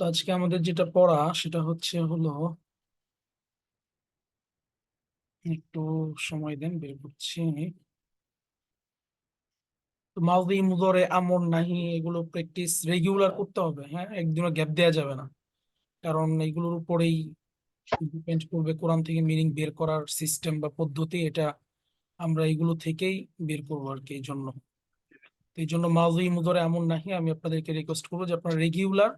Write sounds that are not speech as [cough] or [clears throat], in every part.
আজকে আমাদের যেটা পড়া, সেটা হচ্ছে হলো, একটু সময় দেন, বের করছি মাউদি মুদরে, আমর, নাহি, এগুলো প্র্যাকটিস রেগুলার করতে হবে হ্যাঁ? একদিনও গ্যাপ দেওয়া যাবে না। কারণ এগুলোর উপরেই ডিপেন্ড করবে কোরআন থেকে মিনিং বের করার সিস্টেম বা পদ্ধতি, এটা আমরা এগুলো থেকেই বের করব আর কি, এই জন্য। এই জন্য মাউদি মুদরে এমন নাহি, আমি আপনাদেরকে রিকোয়েস্ট করব যে আপনারা রেগুলার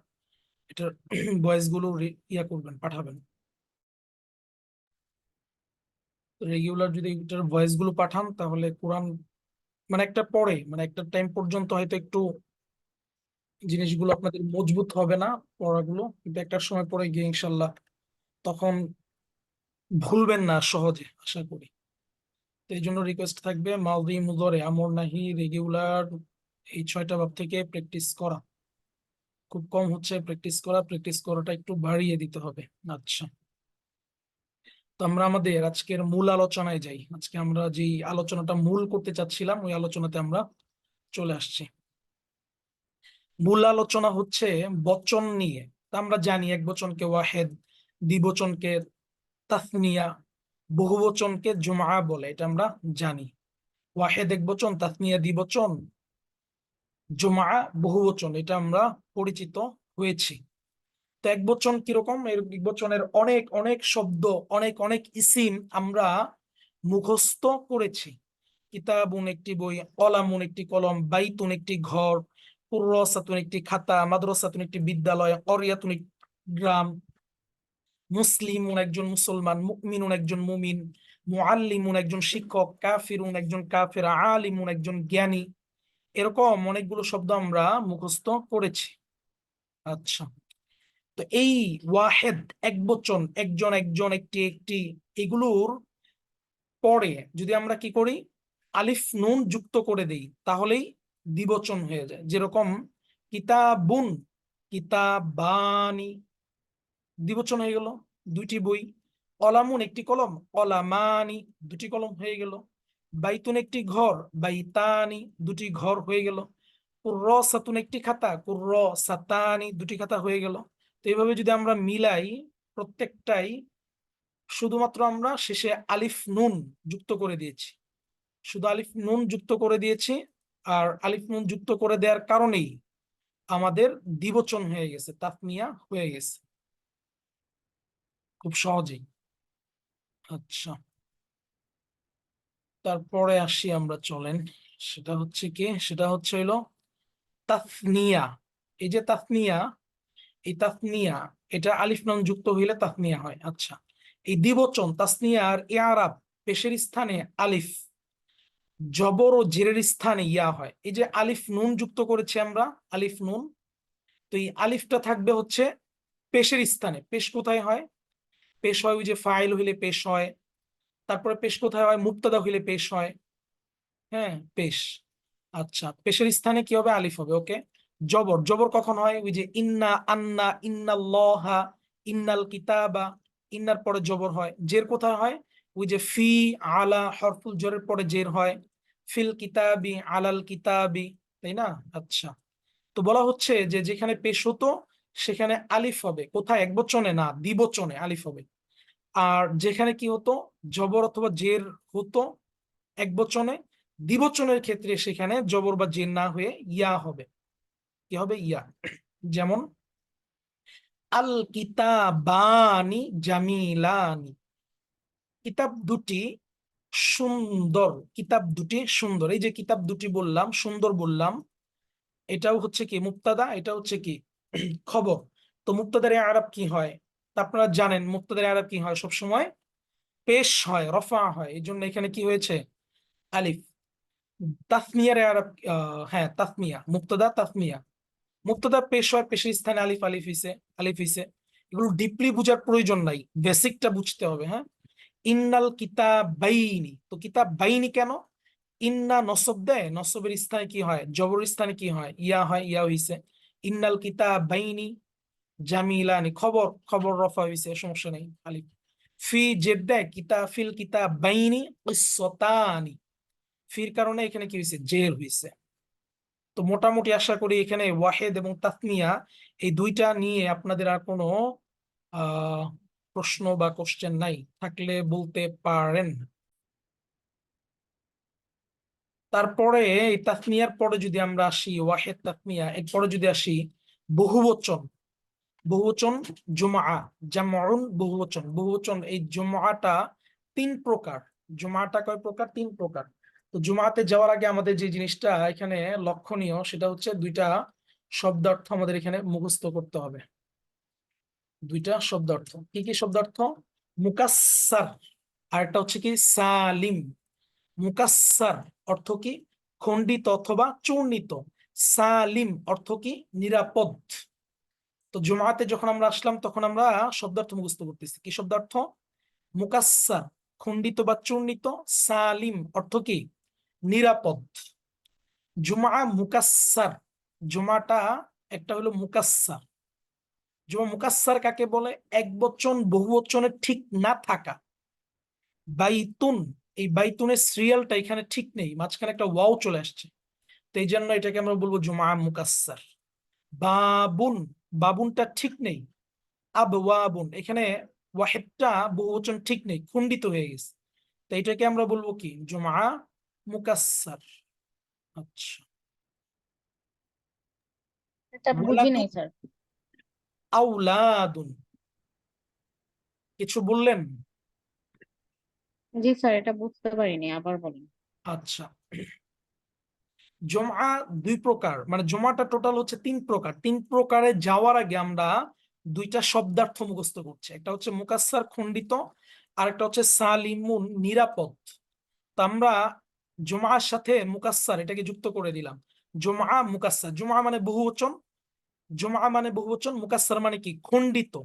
এটার [clears throat] ভয়েসগুলো ইয়া করবেন, পাঠাবেন। রেগুলার যদি এটার ভয়েসগুলো পাঠান, তাহলে কোরআন মানে একটা পরে মানে একটা টাইম পর্যন্ত হয়তো একটু জিনিসগুলো আপনাদের মজবুত হবে না পড়াগুলো, কিন্তু একটা সময় পরে গিয়ে ইনশাল্লাহ তখন ভুলবেন না সহজে, আশা করি। এই জন্য রিকোয়েস্ট থাকবে মালদি মুদরে আমর নাহি রেগুলার এই ছয়টা ভাব থেকে প্র্যাকটিস করা। খুব কম হচ্ছে প্র্যাকটিস করা প্র্যাকটিস করাটা একটু বাড়িয়ে দিতে হবে। আচ্ছা। তো আমরা আমাদের আজকের মূল আলোচনায় যাই। আজকে আমরা যে আলোচনাটা মূল করতে চাচ্ছিলাম, ওই আলোচনাতে আমরা চলে আসছি। মূল আলোচনা হচ্ছে বচন নিয়ে। আমরা জানি এক বচনকে ওয়াহেদ দ্বিবচনকে তাসনিয়া বহুবচনকে জুমা বলে, এটা আমরা জানি। ওয়াহেদ এক বচন, তাসনিয়া দ্বিবচন জুমা বহুবচন, এটা আমরা পরিচিত হয়েছি। তো এক বচন কীরকম? এর বচনের অনেক অনেক শব্দ, অনেক অনেক ইসিম আমরা মুখস্থ করেছি। কিতাবুন একটি বই, কলামুন একটি কলম, বাইতুন একটি ঘর, কুর্রসাতুন একটি খাতা, মাদ্রাসাতুন একটি বিদ্যালয়, অরিয়াতুন গ্রাম মুসলিমুন একজন মুসলমান মুমিনুন একজন মুমিন মুআল্লিমুন একজন শিক্ষক কাফিরুন একজন কাফের আলিমুন একজন জ্ঞানী। এরকম অনেকগুলো শব্দ আমরা মুখস্থ করেছি। আচ্ছা তো এই ওয়াহেদ, এক বচন, একজন একজন, একটি একটি, এগুলোর পরে যদি আমরা কি করি? আলিফ নুন যুক্ত করে দেই, তাহলেই দ্বিবচন হয়ে যায়। যেরকম, কিতাবুন, কিতাবানি দ্বিবচন হয়ে গেল, দুইটি বই। কলামুন একটি কলম কলামানি দুটি কলম হয়ে গেল। বাইতুন একটি ঘর, বাইতানি দুটি ঘর হয়ে গেল। কুর্র সাতুন একটি খাতা কুর্র সাতানি দুটি খাতা হয়ে গেল। তো এইভাবে যদি আমরা মিলাই প্রত্যেকটাই, শুধুমাত্র আমরা শেষে আলিফ নুন যুক্ত করে দিয়েছি। শুধু আলিফ নুন যুক্ত করে দিয়েছি, আর আলিফ নুন যুক্ত করে দেওয়ার কারণেই আমাদের দ্বিবচন হয়ে গেছে, তাফনিয়া হয়ে গেছে। খুব সহজেই। আচ্ছা। তারপরে আসি আমরা, চলেন। সেটা হচ্ছে কি? সেটা হচ্ছে হইল তাফনিয়া এই যে তাফনিয়া এই তাসনিয়া, এটা আলিফ নাম যুক্ত হইলে তাসনিয়া হয়। আচ্ছা। এই দ্বিবচন তাসনিয়ার ইয়ারাব পেশের স্থানে আলিফ, জবর ও জেরের স্থানে ইয়া হয়। এই যে আলিফ নুন যুক্ত করেছি আমরা, আলিফ নুন, তো এই আলিফটা থাকবে হচ্ছে পেশের স্থানে। পেশ কোথায় হয়? পেশ হয় ওই যে ফাইল হইলে পেশ হয়, তারপরে পেশ কোথায় হয়? মুক্তাদা হইলে পেশ হয়। হ্যাঁ পেশ। আচ্ছা পেশের স্থানে কি হবে? আলিফ হবে ওকে জবর জবর কখন হয়? ওই যে ইন্না, আন্না, ইন্নাল্লাহা, ইন্নাল কিতাবা, ইন্নার পরে জবর হয়। জের কোথায় হয়? ওই যে ফি, আলা, হরফুল জরের পরে জের হয়। ফিল কিতাবি, আলাল কিতাবি, তাই না? আচ্ছা। তো বলা হচ্ছে যে যেখানে পেশ হতো, সেখানে আলিফ হবে। কোথায়? এক বচনে না দ্বিবচনে আলিফ হবে। আর যেখানে কি হতো, জবর অথবা জের হতো এক বচনে, দ্বিবচনের ক্ষেত্রে সেখানে জবর বা জের না হয়ে ইয়া হবে। কি হবে? ইয়া। যেমন, আল কিতাবানি জামিলানি। কিতাব দুটি সুন্দর, কিতাব দুটি সুন্দর। এই যে কিতাব দুটি বললাম, সুন্দর বললাম, এটাও হচ্ছে কি মুক্তাদা এটা হচ্ছে কি খবর। তো মুক্তাদার আরব কি হয়? আপনারা জানেন মুক্তাদার আরব কি হয় সব সময় পেশ হয়, রফা হয়। এই জন্য এখানে কি হয়েছে? আলিফ। তাসমিয়ার আরব হ্যাঁ তাসমিয়া। মুক্তাদা তাসমিয়া। মুক্তদা পেশ হয়, পেশের স্থানে আলিফ আলিফ হিসে আলিফ হিসে এগুলো ডিপলি বুঝার প্রয়োজন নাই। বেসিকটা বুঝতে হবে হ্যাঁ? ইন্নাল কিতাব বাইনি তো কিতাব বাইনি কেন? ইন্না নসব দেয় নসবের স্থানে কি হয়? জবর স্থানে কি হয়? ইয়া হয়, ইয়া হইছে। ইন্নাল কিতাব বাইনি জামিলানি খবর খবর রফা হইছে, সমস্যা নেই আলিফ ফি জেদ দেয় কিতা, ফিল কিতাব বাইনি কিসসাতানি ফির কারণে এখানে কি হইছে? জের হইছে। তো মোটামুটি আশা করি এখানে ওয়াহেদ এবং তাসনিয়া এই দুইটা নিয়ে আপনাদের আর কোনো প্রশ্ন বা কোশ্চেন নাই। থাকলে বলতে পারেন। তারপরে এই তাসনিয়ার পরে যদি আমরা আসি, ওয়াহেদ, তাসনিয়া, এরপরে যদি আসি, বহুবচন। বহুবচন জুমা জামউন বহুবচন। বহুবচন, এই জুমাটা তিন প্রকার। জুমাটা কয় প্রকার? তিন প্রকার। তো জুমাতে যাওয়ার আগে আমাদের যে জিনিসটা এখানে লক্ষণীয়, সেটা হচ্ছে দুইটা শব্দার্থ আমাদের এখানে মুখস্থ করতে হবে। দুইটা শব্দার্থ। কি কি শব্দার্থ? মুকাস্সার। আর একটা হচ্ছে কি? সালিম। মুকাস্সার অর্থ কি? খণ্ডিত অথবা চূর্ণিত। সালিম অর্থ কি? নিরাপদ। তো জুমাতে যখন আমরা আসলাম, তখন আমরা শব্দার্থ মুখস্থ করতেছি। কি শব্দার্থ? মুকাস্সার, খণ্ডিত বা চূর্ণিত, সালিম অর্থ কি? নিরাপদ। জুমা মুকাস্সার, জুমাটা একটা হলো মুকাস্সার। জুমা মুকাস্সার কাকে বলে? এক বচন বহু বচনের ঠিক না থাকা। বাইতুন, এই বাইতুনের সিরিয়ালটা এখানে ঠিক নেই, মাঝখানে একটা ওয়াও চলে আসছে। তো এই জন্য এটাকে আমরা বলব জুমা মুকাস্সার। বাবুন বাবুনটা ঠিক নেই। আব ওয়াবুন এখানে ওয়াহেদটা বহুবচন ঠিক নেই খণ্ডিত হয়ে গেছে। তো এটাকে আমরা বলব কি? জুমা মুকাস্সার। আচ্ছা। আউলাদুন। কিছু বললেন? জি স্যার এটা বুঝতে পারিনি আবার বলেন। আচ্ছা। জমা দুই প্রকার মানে জমাটা টোটাল হচ্ছে তিন প্রকার। তিন প্রকারে যাওয়ার আগে আমরা দুইটা শব্দার্থ মুখস্থ করছি। একটা হচ্ছে মুকাস্সার খণ্ডিত আর একটা হচ্ছে সালিমুন, নিরাপদ। তো আমরা জমার সাথে মুকাস্সার, এটাকে যুক্ত করে দিলাম। জমা, মুকাস্সার। জমা মানে বহুবচন। জমা মানে বহুবচন, মুকাস্সার মানে কি? খণ্ডিত।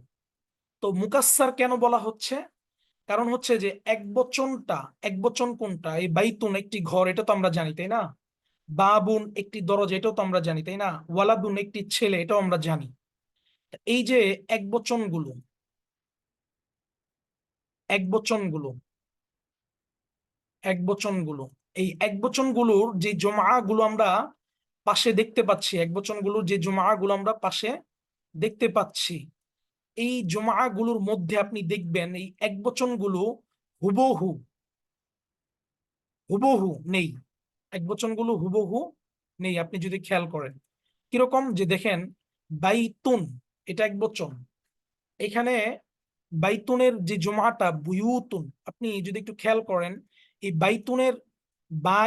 তো মুকাস্সার কেন বলা হচ্ছে? কারণ হচ্ছে যে এক বচনটা এক বচন কোনটা? এই বাইতুন, একটি ঘর, এটা তো আমরা জানি, তাই না? বাবুন একটি দরজা, এটাও তো আমরা জানি, তাই না? ওয়ালাদুন একটি ছেলে, এটাও আমরা জানি। এই যে এক বচনগুলো এক বচনগুলো এক বচনগুলো এই এক বচনগুলোর যে জমাগুলো আমরা পাশে দেখতে পাচ্ছি এক বচনগুলোর যে জমাগুলো আমরা পাশে দেখতে পাচ্ছি, এই জমাগুলোর মধ্যে আপনি দেখবেন, এই এক বচনগুলো হুবহু হুবহু নেই। এক বচনগুলো হুবহু নেই, আপনি যদি খেয়াল করেন। কীরকম? যে দেখেন, বাইতুন, এটা এক বচন এখানে বাইতুনের যে জমাটা বুয়ুতুন, আপনি যদি একটু খেয়াল করেন, এই বাইতুনের বা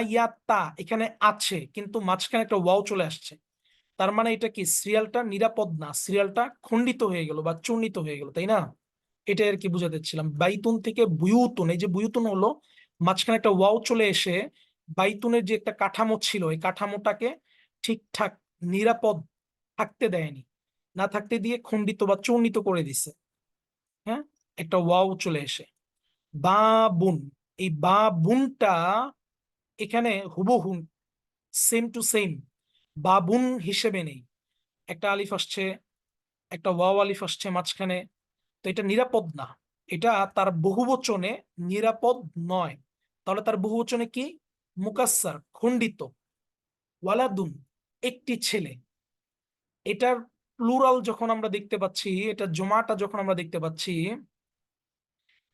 এখানে আছে, কিন্তু মাঝখানে একটা ওয়াও চলে আসছে। তার মানে এটা কি? সিরিয়ালটা নিরাপদ না। সিরিয়ালটা খণ্ডিত হয়ে গেল বা চূর্ণিত হয়ে গেল, তাই না? এটা আর কি বুঝাতে ছিলাম বাইতুন থেকে বুয়ুতুন, এই যে বুয়ুতুন হলো, মাঝখানে একটা ওয়াও চলে এসে বাইতুনের যে একটা কাঠামো ছিল, এই কাঠামোটাকে ঠিকঠাক নিরাপদ থাকতে দেয়নি। না থাকতে দিয়ে খণ্ডিত বা চূর্ণিত করে দিছে। হ্যাঁ? একটা ওয়াও চলে এসে। বা বুন। এই বা বুনটা এখানে হুবহু সেম টু সেম বা বুন হিসেবে নেই। একটা আলিফ আসছে, একটা ওয়াও আলিফ আসছে মাঝখানে। তো এটা নিরাপদ না। এটা তার বহুবচনে নিরাপদ নয়। তাহলে তার বহুবচনে কি? মুকাস্সার, খণ্ডিত, ওয়ালাদুন, একটি ছেলে। এটার প্লুরাল যখন আমরা দেখতে পাচ্ছি, এটা জমাটা যখন আমরা দেখতে পাচ্ছি,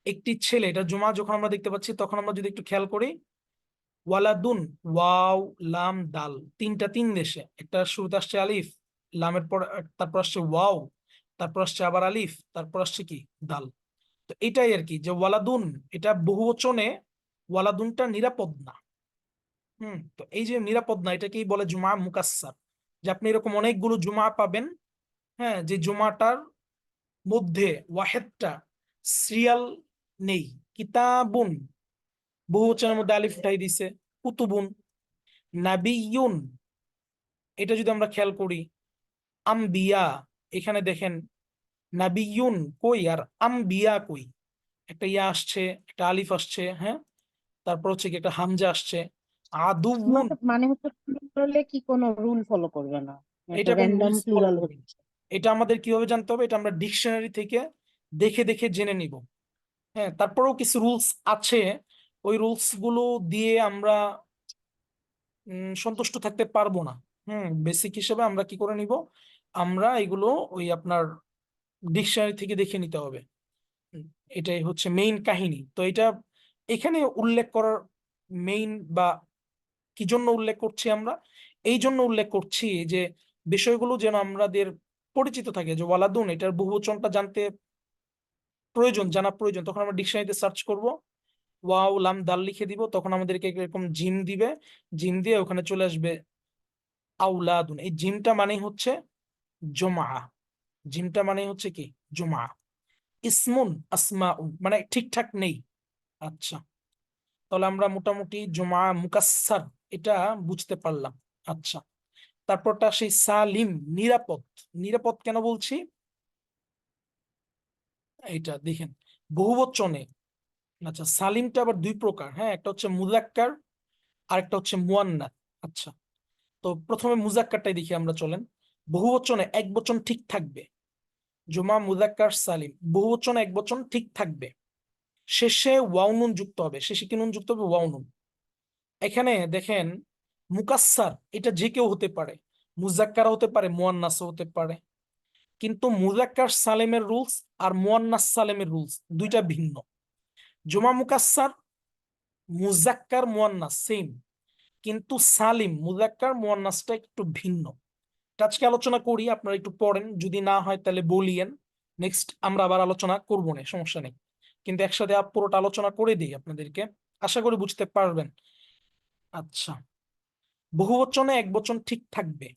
একটি ছেলে, এটা জমা যখন আমরা দেখতে পাচ্ছি, তখন আমরা যদি একটু খেয়াল করি, ওয়ালাদুন, ওয়াও, লাম, দাল, তিনটা তিন দেশে। একটা শুরুতে আসছে আলিফ, লামের পর, তারপর আসছে ওয়াও, তারপর আসছে আবার আলিফ, তারপর আসছে কি? দাল। তো এটাই আর কি, যে ওয়ালাদুন, এটা বহুবচনে ওয়ালাদুনটা নিরাপদ না। হুম, তো এই যে নিরাপদ না, এটাকেই বলে জুমা মুকাস্সার। যে আপনি এরকম অনেকগুলো জুমা পাবেন হ্যাঁ যে জুমাটার মধ্যে ওয়াহেদটা সিরিয়াল নেই। কিতাবুন বহুবচনের মধ্যে আলিফ উঠাই দিছে, কুতুবুন, নাবিয়ুন, এটা যদি আমরা খেয়াল করি, আমবিয়া, এখানে দেখেন, নাবিয়ুন কই আর আমবিয়া কই? একটা ইয়া আসছে, একটা আলিফ আসছে হ্যাঁ তারপর হচ্ছে কি একটা হামজা আসছে আদুবুন মানে হচ্ছে প্লুরালে কি কোনো রুল ফলো করবে না? এটা র্যান্ডম প্লুরাল না। এটা আমাদের কীভাবে জানতে হবে? এটা আমরা ডিকশনারি থেকে দেখে দেখে জেনে নিব। হ্যাঁ তারপরেও কিছু রুলস আছে। ওই রুলসগুলো দিয়ে আমরা সন্তুষ্ট থাকতে পারব না। হুম বেসিক হিসেবে আমরা কি করে নিব? আমরা এগুলো ওই আপনার ডিকশনারি থেকে দেখে নিতে হবে। এটাই হচ্ছে মেইন কাহিনী। তো এটা এখানে উল্লেখ করার মেইন বা কি জন্য উল্লেখ করছি আমরা? এই জন্য উল্লেখ করছি যে বিষয়গুলো যেন আমাদের পরিচিত থাকে, যে ওয়ালাদুন এটার বহুবচনটা জানতে প্রয়োজন, জানা প্রয়োজন। তখন আমরা ডিকশনারিতে সার্চ করব, ওয়াও, লাম, দাল লিখে দিব, তখন আমাদেরকে এরকম জিম দিবে। জিম দিয়ে ওখানে চলে আসবে আউলাদুন এই জিমটা মানেই হচ্ছে জমা জিমটা মানে হচ্ছে কি? জমা ইসমুন আসমাউন মানে ঠিকঠাক নেই। আচ্ছা। তাহলে আমরা মোটামুটি জমা মুকাসসার এটা বুঝতে পারলাম। আচ্ছা তারপরটা সেই সালিম, নিরাপদ। নিরাপদ কেন বলছি? এটা দেখেন, বহুবচনে। আচ্ছা সালিমটা আবার দুই প্রকার হ্যাঁ একটা হচ্ছে মুজাক্কার আর একটা হচ্ছে মুয়ান্নাথ আচ্ছা তো প্রথমে মুজাক্কারটাই দেখি আমরা, চলেন। বহুবচনে এক বচন ঠিক থাকবে। জুমা মুজাক্কার সালিম, বহুবচনে এক বচন ঠিক থাকবে। শেষে ওয়াউনুন যুক্ত হবে। শেষে কি নুন যুক্ত হবে? ওয়াউনুন এখানে দেখেন মুকাস্সার, এটা যে কেউ হতে পারে। মুজাক্কার হতে পারে, মুয়ান্নাসও হতে পারে। কিন্তু মুজাক্কার সালেমের রুলস আর মুয়ান্নাস সালেমের রুলস দুইটা ভিন্ন। জুমা মুকাস্সার মুজাক্কার মুয়ান্নাস সেম কিন্তু সালিম মুজাক্কার মুয়ান্নাসটা একটু ভিন্ন। আজকে আলোচনা করি, আপনারা একটু পড়েন। যদি না হয়, তাহলে বলিয়েন। নেক্সট আমরা আবার আলোচনা করব না, সমস্যা নেই। কিন্তু একসাথে পুরোটা আলোচনা করে দিই আপনাদেরকে। আশা করি বুঝতে পারবেন। আচ্ছা। বহু বহুবচনে এক বচন ঠিক থাকবে।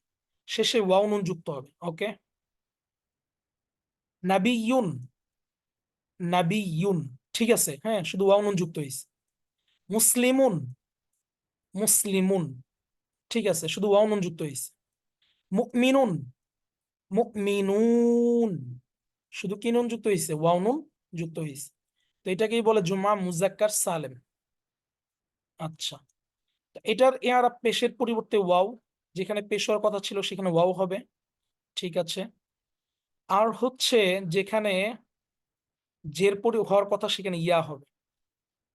শেষে ওয়াও নুন যুক্ত হবে, ওকে? নাবিয়ুন নাবিয়ুন, ঠিক আছে হ্যাঁ শুধু ওয়াও নুন যুক্ত হয়েছে মুসলিমুন মুসলিমুন, ঠিক আছে, শুধু ওয়াও নুন যুক্ত হয়েছে মুকমিনুন মুকমিনুন শুধু কি নুন যুক্ত হয়েছে ওয়াও নুন যুক্ত হয়েছে তো এটাকেই বলে জুমা মুজাক্কার সালেম। আচ্ছা। এটার এর পেশের পরিবর্তে ওয়াও, যেখানে পেশ হওয়ার কথা ছিল সেখানে ওয়াও হবে, ঠিক আছে। আর হচ্ছে যেখানে জের পরি, হওয়ার কথা সেখানে ইয়া হবে।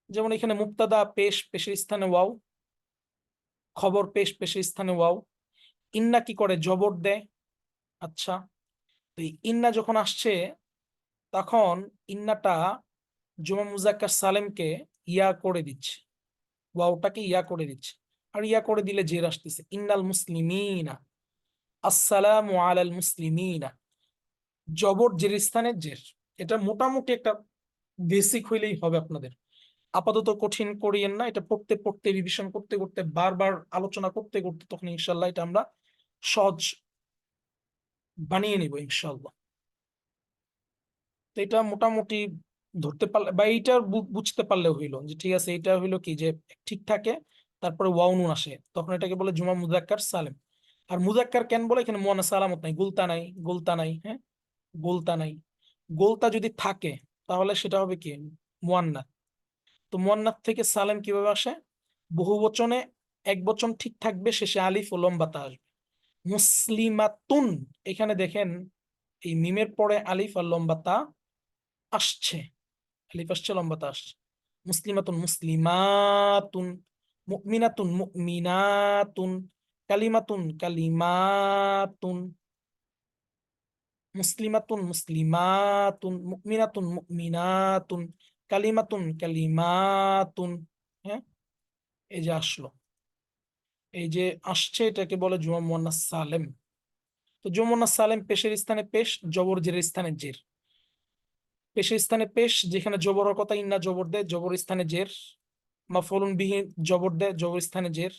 যেমন এখানে মুক্তাদা পেশ, পেশের স্থানে ওয়াও, খবর পেশ, পেশের স্থানে ওয়াও। ইন্না কি করে? জবর দেয়। আচ্ছা তো ইন্না যখন আসছে, তখন ইন্নাটা জুমা মুজাক্কার সালেমকে ইয়া করে দিচ্ছে। ওয়াওটাকে ইয়া করে দিচ্ছে। আর ইয়া করে দিলে জের আসতেছে। ইন্নাল মুসলিমিনা, আসসালামু আলাল মুসলিমিনা। জবর জের স্থানে জের। এটা মোটামুটি একটা বেসিক হইলেই হবে আপনাদের। আপাতত কঠিন করিয়েন না। এটা পড়তে পড়তে রিভিশন করতে করতে, বারবার আলোচনা করতে করতে তখন ইনশাল্লাহ এটা আমরা সহজ বানিয়ে নিব ইনশাল্লাহ তো এটা মোটামুটি ধরতে পারলে বা এইটা বুঝতে পারলে হইল যে ঠিক আছে এটা হইল কি যে ঠিক থাকে, তারপরে ওয়াউনুন আসে, তখন এটাকে বলে জুমা মুজাক্কার সালেম। আর মুজাক্কার কেন বলে? এখানে মুয়ান্না সালামত নাই, গুলতা নাই, গোলতা নাই হ্যাঁ? গোলতা নাই। গোলতা যদি থাকে, তাহলে সেটা হবে কি? মুয়ান্না। তো মুয়ান্নাত থেকে সালেম কীভাবে আসে? বহু বচনে এক বচন ঠিক থাকবে, শেষে আলিফ ও লম্বাতা আসবে। মুসলিমাতুন, এখানে দেখেন এই মিমের পরে আলিফ আর লম্বাতা আসছে। আলিফ মুসলিমাতুন মুসলিমাতুন, মুমিনাতুন মুমিনাতুন, কালিমাতুন কালিমাতুন, মুসলিমাতুন মুসলিমাতুন, মুমিনাতুন মুমিনাতুন, কালিমাতুন কালিমাতুন। হ্যাঁ? এই যে আসলো। এই যে আসছে এটাকে বলে জুমা মুয়ান্নাস সালেম। তো জুমা সালেম পেশের স্থানে পেশ, জবর জের স্থানে জের। পেশের স্থানে পেশ, যেখানে জবর কথা ইন্না জবর দেয়, জবর স্থানে জের, মাফউলুন বিহি জবর দেয়, জবর স্থানে জের,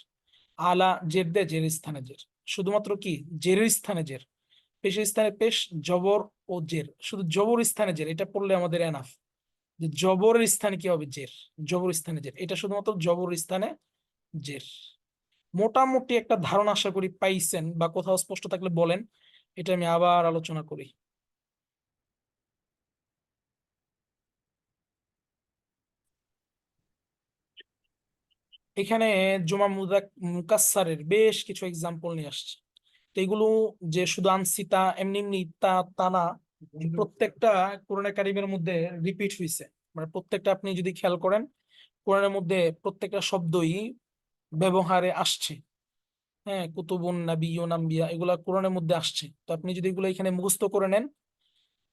আলা জের দেয়, জের স্থানে জের। শুধুমাত্র কি? জেরের স্থানে জের। পেশের স্থানে পেশ, জবর ও জের। শুধু জবর স্থানে জের, এটা পড়লে আমাদের এনাফ যে জবরের স্থানে কি হবে? জের। জবর স্থানে জের। এটা শুধুমাত্র জবর স্থানে জের। মোটামুটি একটা ধারণা আশা করি পাইছেন বা কোথাও স্পষ্ট থাকলে বলেন, এটা আমি আবার আলোচনা করি। এখানে জুমা মুজাক মুকাসসারের বেশ কিছু এক্সাম্পল নিয়ে আসছে। তো এগুলো যে শুধু আনছি তা এমনি এমনি তা তা না প্রত্যেকটা কোরআনে কারিমের মধ্যে রিপিট হয়েছে মানে প্রত্যেকটা আপনি যদি খেয়াল করেন কোরআনের মধ্যে প্রত্যেকটা শব্দই ব্যবহারে আসছে। হ্যাঁ কুতুবুন নাবিয়ুন আম্বিয়া এগুলা কোরআনের মধ্যে আসছে। তো আপনি যদি এগুলো এখানে মুখস্থ করে নেন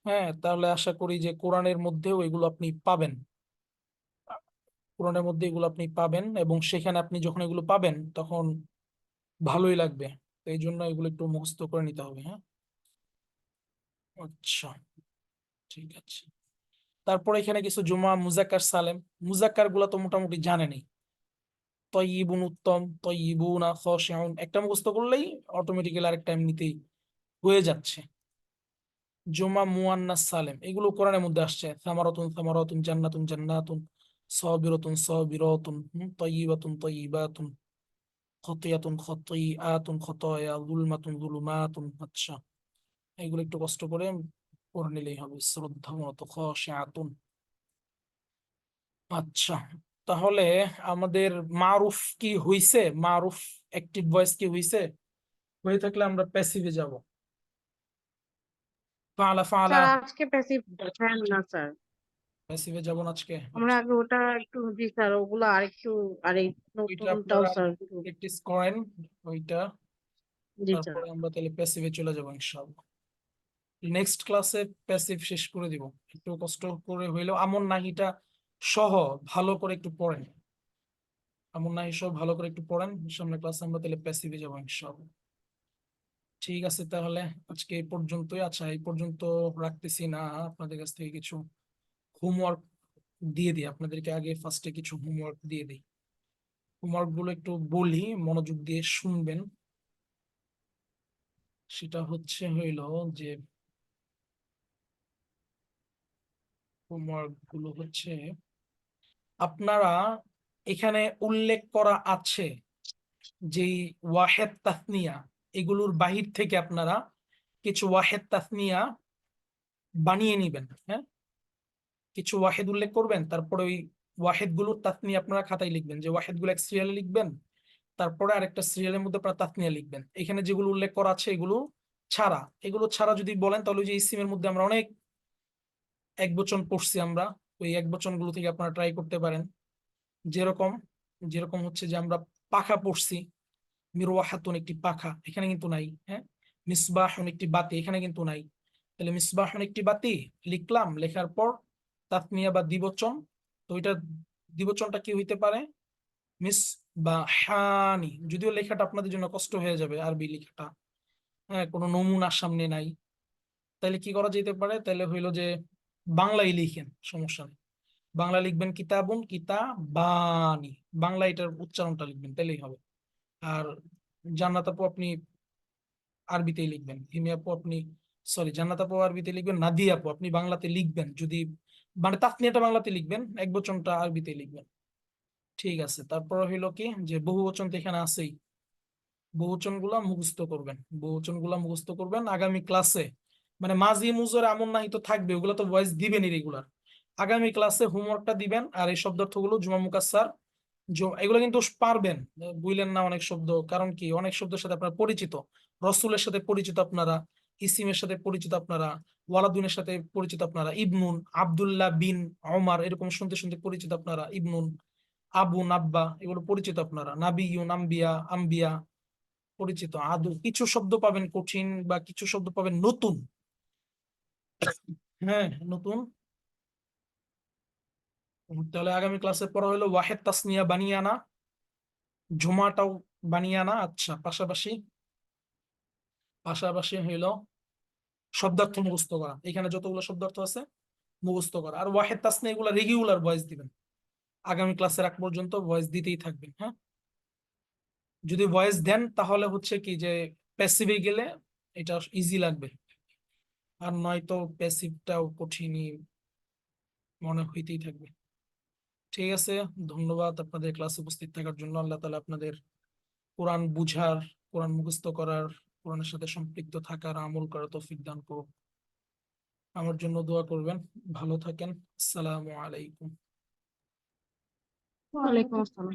হ্যাঁ তাহলে আশা করি যে কোরআনের মধ্যেও এগুলো আপনি পাবেন। কোরআনের মধ্যে এগুলো আপনি পাবেন এবং সেখানে আপনি যখন এগুলো পাবেন, তখন ভালোই লাগবে। তো এই জন্য এগুলো একটু মুখস্থ করে নিতে হবে হ্যাঁ? আচ্ছা ঠিক আছে। তারপরে এখানে কিছু জুমা, মুজাক্কার সালেম। মুজাক্কারগুলা তো মোটামুটি জানেনই। তয়িবুন উত্তম, তয়িবুনা খশিউন। একটা মুখস্থ করলেই অটোমেটিক্যালি আরেকটা এমনিতেই হয়ে যাচ্ছে। জুমা মুয়ান্নাস সালেম। এগুলো কোরআনের মধ্যে আসছে। সামারাতুন সামারাতুন, জান্নাতুন জান্নাতুন। সাবিরাতুন হুম, তয়্যিবাতুন তয়্যিবাতুন খতিয়াতুন খতিয়াতুন খতায়া যুলমাতুন যুলুমাতুন আচ্ছা এগুলো একটু কষ্ট করে পড়ে নিলেই হবে। শ্রদ্ধা মতো খশিআতুন আচ্ছা তাহলে আমাদের মারুফ কি হইছে? মারুফ অ্যাক্টিভ ভয়েস কি হইছে? হয়ে থাকলে আমরা প্যাসিভে যাব। ফাআলা স্যার আজকে প্যাসিভ না স্যার। প্যাসিভে যাব আজকে? আমরা আগে ওটা একটু জি স্যার ওগুলো আর এই ওইটা নতুনটাও স্যার। প্র্যাকটিস করেন ওইটা। জি স্যার। তারপরে আমরা তাহলে প্যাসিভে চলে যাব ইনশাআল্লাহ। নেক্সট ক্লাসে প্যাসিভ শেষ করে দিব। একটু কষ্ট করে হইলেও আমন নাহিটা সহ ভালো করে একটু পড়েন। আমন নাহি সহ ভালো করে একটু পড়েন। সামনে ক্লাসে আমরা তাহলে প্যাসিভে যাব ইনশাআল্লাহ। ঠিক আছে তাহলে আজকে এই পর্যন্তই। আচ্ছা এই পর্যন্ত রাখতেছি না। আপনাদের কাছ থেকে কিছু হোমওয়ার্ক দিয়ে দিই। আপনাদেরকে আগে ফার্স্টে কিছু হোমওয়ার্ক দিয়ে দিই। হোমওয়ার্কগুলো একটু বলি, মনোযোগ দিয়ে শুনবেন। সেটা হচ্ছে হইল যে হোমওয়ার্কগুলো হচ্ছে, আপনারা এখানে উল্লেখ করা আছে যেই ওয়াহেদ তাসনিয়া, এগুলোর বাহির থেকে আপনারা কিছু ওয়াহেদ তাসনিয়া বানিয়ে নিবেন হ্যাঁ? কিছু ওয়াহেদ উল্লেখ করবেন, তারপরে ওই ওয়াহেদগুলোর তাসনিয়া আপনারা খাতায় লিখবেন, যে ওয়াহেদগুলো এক সিরিয়ালে লিখবেন, তারপরে আরেকটা সিরিয়ালের মধ্যে আপনারা তাসনিয়া লিখবেন। এখানে যেগুলো উল্লেখ করা আছে এগুলো ছাড়া এগুলো ছাড়া যদি বলেন তাহলে যে ইসিমের মধ্যে আমরা অনেক এক বচন পড়ছি আমরা, ওই এক বচনগুলো থেকে আপনারা ট্রাই করতে পারেন। যেরকম যেরকম হচ্ছে যে আমরা পাখা পড়ছি, মিরওয়াহাতুন একটি পাখা, এখানে কিন্তু নাই হ্যাঁ? মিসবাহন একটি বাতি, এখানে কিন্তু নাই। তাহলে মিসবাহন একটি বাতি লিখলাম, লেখার পর তাতনিয়া বা দ্বিবচন, তো ওইটা দ্বিবচনটা কি হইতে পারে? মিস বা হানি, যদিও লেখাটা আপনাদের জন্য কষ্ট হয়ে যাবে আরবি লেখাটা। হ্যাঁ কোনো নমুনা সামনে নাই। তাহলে কি করা যেতে পারে? তাহলে হইল যে বাংলায় লিখেন, সমস্যা নেই। বাংলা লিখবেন কিতাবুন কিতাবানি বাংলা এটার উচ্চারণটা লিখবেন তাহলেই হবে। আর জান্নাত আপু আপনি আরবিতেই লিখবেন হিমি আপু আপনি, সরি জান্নাত আপু আরবিতে লিখবেন নাদিয়া আপু আপনি বাংলাতে লিখবেন, যদি মানে তাসনিয়াটা বাংলাতে লিখবেন, এক বচনটা আরবিতে লিখবেন। ঠিক আছে, তারপর হইল কি যে বহু বচন তো এখানে আছেই। বহুবচনগুলা মুখস্থ করবেন বহুবচনগুলা মুখস্থ করবেন। আগামী ক্লাসে মানে মাঝি মুজর এমন নাই তো থাকবে, ওগুলো তো ভয়েস দিবেনই রেগুলার আগামী ক্লাসে হোমওয়ার্কটা দিবেন আর এই শব্দার্থগুলো জুমা মুকাসার এগুলো কিন্তু পারবেন। বুঝলেন না অনেক শব্দ, কারণ কি অনেক শব্দের সাথে আপনারা পরিচিত, রসুলের সাথে পরিচিত আপনারা। ইসিমের সাথে পরিচিত আপনারা, ওয়ালাদুনের সাথে পরিচিত আপনারা, ইবনুন, আব্দুল্লাহ বিন অমার এরকম শুনতে শুনতে পরিচিত আপনারা, ইবনুন, আবু নাব্বা, এগুলো পরিচিত আপনারা, নাবিয়ুন, আম্বিয়া আম্বিয়া পরিচিত, আদু, কিছু শব্দ পাবেন কঠিন বা কিছু শব্দ পাবেন নতুন। হ্যাঁ নতুন। তাহলে আগামী ক্লাসে পড়া হলো, ওয়াহেদ তাসনিয়া বানিয়ে আনা ঝুমাটাও বানিয়ে আনা আচ্ছা পাশাপাশি পাশাপাশি হইল শব্দার্থ মুখস্থ করা। এখানে যতগুলো শব্দার্থ আছে, মুখস্থ করা। আর ওয়াহেদ তাসনিয়া এগুলো রেগুলার ভয়েস দিবেন। আগামী ক্লাসের আগ পর্যন্ত ভয়েস দিতেই থাকবেন হ্যাঁ? যদি ভয়েস দেন, তাহলে হচ্ছে কি যে প্যাসিভে গেলে এটা ইজি লাগবে। আর নয়তো প্যাসিভটাও কঠিনই মনে হইতেই থাকবে। ঠিক আছে, ধন্যবাদ আপনাদের ক্লাসে উপস্থিত থাকার জন্য। আল্লাহ তালা আপনাদের কোরআন বুঝার, কোরআন মুখস্থ করার কোরআনের সাথে সম্পৃক্ত থাকার আমল করার তৌফিক দান করুক আমার জন্য দোয়া করবেন। ভালো থাকেন। আসসালামু আলাইকুম। ওয়ালাইকুম আসসালাম।